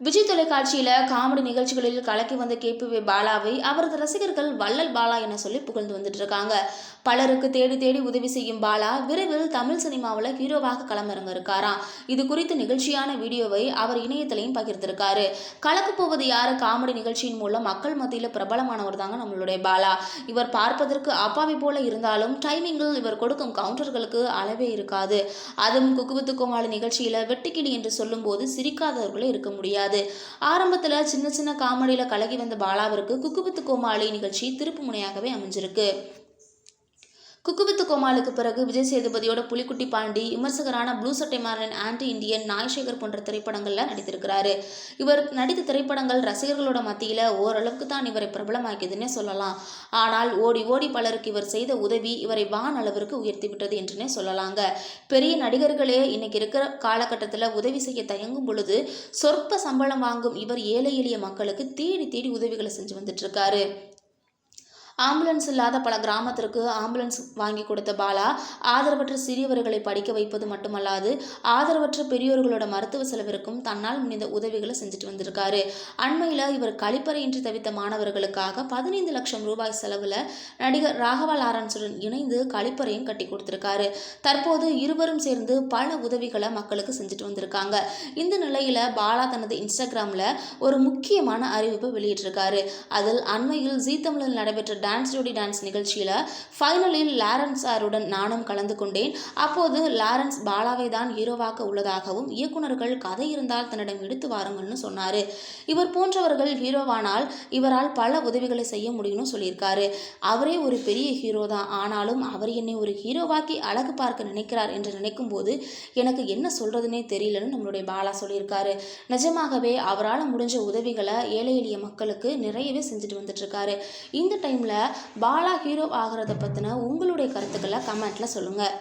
விஜய் தொலைக்காட்சியில் காமெடி நிகழ்ச்சிகளில் கலக்கி வந்த கேபி பாலாவை அவரது ரசிகர்கள் வள்ளல் பாலா என சொல்லி புகழ்ந்து வந்துட்டு இருக்காங்க பலருக்கு தேடி தேடி உதவி செய்யும் பாலா விரைவில் தமிழ் சினிமாவில் ஹீரோவாக களமிறங்க இருக்காராம் இது குறித்த நிகழ்ச்சியான வீடியோவை அவர் இணையத்திலையும் பகிர்ந்திருக்காரு. கலக்கு போவது யாரு? காமெடி நிகழ்ச்சியின் மூலம் மக்கள் மத்தியில் பிரபலமானவர் தாங்க நம்மளுடைய பாலா. இவர் பார்ப்பதற்கு அப்பாவி போல இருந்தாலும் டைமிங்கில் இவர் கொடுக்கும் கவுண்டர்களுக்கு அளவே இருக்காது. அதுவும் குக்குவித்து கோமாளி நிகழ்ச்சியில் வெட்டுக்கிடி என்று சொல்லும்போது சிரிக்காதவர்களே இருக்க முடியாது. ஆரம்பத்தில் சின்ன சின்ன காமெடியில் கலகி வந்த பாலாவிற்கு குக்குவித்து கோமாளி நிகழ்ச்சி திருப்பு முனையாகவே அமைஞ்சிருக்கு. குக்குவித்து கோமாலுக்கு பிறகு விஜய் சேதுபதியோட புலிக்குட்டி பாண்டி விமர்சகரான ப்ளூ சட்டை மாறன் ஆன்டி இந்தியன் நாய்சேகர் போன்ற திரைப்படங்களில் நடித்திருக்கிறாரு. இவர் நடித்த திரைப்படங்கள் ரசிகர்களோட மத்தியில் ஓரளவுக்கு தான் இவரை பிரபலமாக்கியதுன்னே சொல்லலாம். ஆனால் ஓடி ஓடி பலருக்கு இவர் செய்த உதவி இவரை வான் அளவிற்கு உயர்த்தி விட்டது என்றுனே சொல்லலாங்க. பெரிய நடிகர்களே இன்னைக்கு இருக்கிற காலகட்டத்தில் உதவி செய்ய தயங்கும் பொழுது சொற்ப சம்பளம் வாங்கும் இவர் ஏழை எளிய மக்களுக்கு தேடி தேடி உதவிகளை செஞ்சு வந்துட்டு இருக்காரு. ஆம்புலன்ஸ் இல்லாத பல கிராமத்திற்கு ஆம்புலன்ஸ் வாங்கி கொடுத்த பாலா ஆதரவற்ற சிறியவர்களை படிக்க வைப்பது மட்டுமல்லாது ஆதரவற்ற பெரியோர்களோட மருத்துவ செலவிற்கும் தன்னால் முடிந்த உதவிகளை செஞ்சுட்டு வந்திருக்காரு. அண்மையில் இவர் கழிப்பறையின்றி தவித்த மாணவர்களுக்காக பதினைந்து லட்சம் ரூபாய் செலவில் நடிகர் ராகவா லாரன்ஸுடன் இணைந்து கழிப்பறையும் கட்டி கொடுத்திருக்காரு. தற்போது இருவரும் சேர்ந்து பல உதவிகளை மக்களுக்கு செஞ்சுட்டு வந்திருக்காங்க. இந்த நிலையில் பாலா தனது இன்ஸ்டாகிராமில் ஒரு முக்கியமான அறிவிப்பு வெளியிட்டிருக்காரு. அதில் அண்மையில் ஜீ தமிழில் நடைபெற்ற டான்ஸ் ஜோடி டான்ஸ் நிகழ்ச்சியில் ஃபைனலில் லாரன்ஸ் சாருடன் நானும் கலந்து கொண்டேன். அப்போது லாரன்ஸ் பாலாவை தான் ஹீரோவாக்க உள்ளதாகவும் இயக்குனர்கள் கதை இருந்தால் தன்னிடம் எடுத்து வாருங்கள்னு சொன்னார். இவர் போன்றவர்கள் ஹீரோவானால் இவரால் பல உதவிகளை செய்ய முடியும்னு சொல்லியிருக்காரு. அவரே ஒரு பெரிய ஹீரோ தான். ஆனாலும் அவர் என்னை ஒரு ஹீரோவாக்கி அழகு பார்க்க நினைக்கிறார் என்று நினைக்கும் போது எனக்கு என்ன சொல்றதுனே தெரியலன்னு நம்மளுடைய பாலா சொல்லியிருக்காரு. நிஜமாகவே அவரால் முடிஞ்ச உதவிகளை ஏழை எளிய மக்களுக்கு நிறையவே செஞ்சுட்டு வந்துட்டு இருக்காரு. இந்த டைமில் பாலா ஹீரோ ஆகிறத பற்றின உங்களுடைய கருத்துக்களை கமெண்ட்டில் சொல்லுங்கள்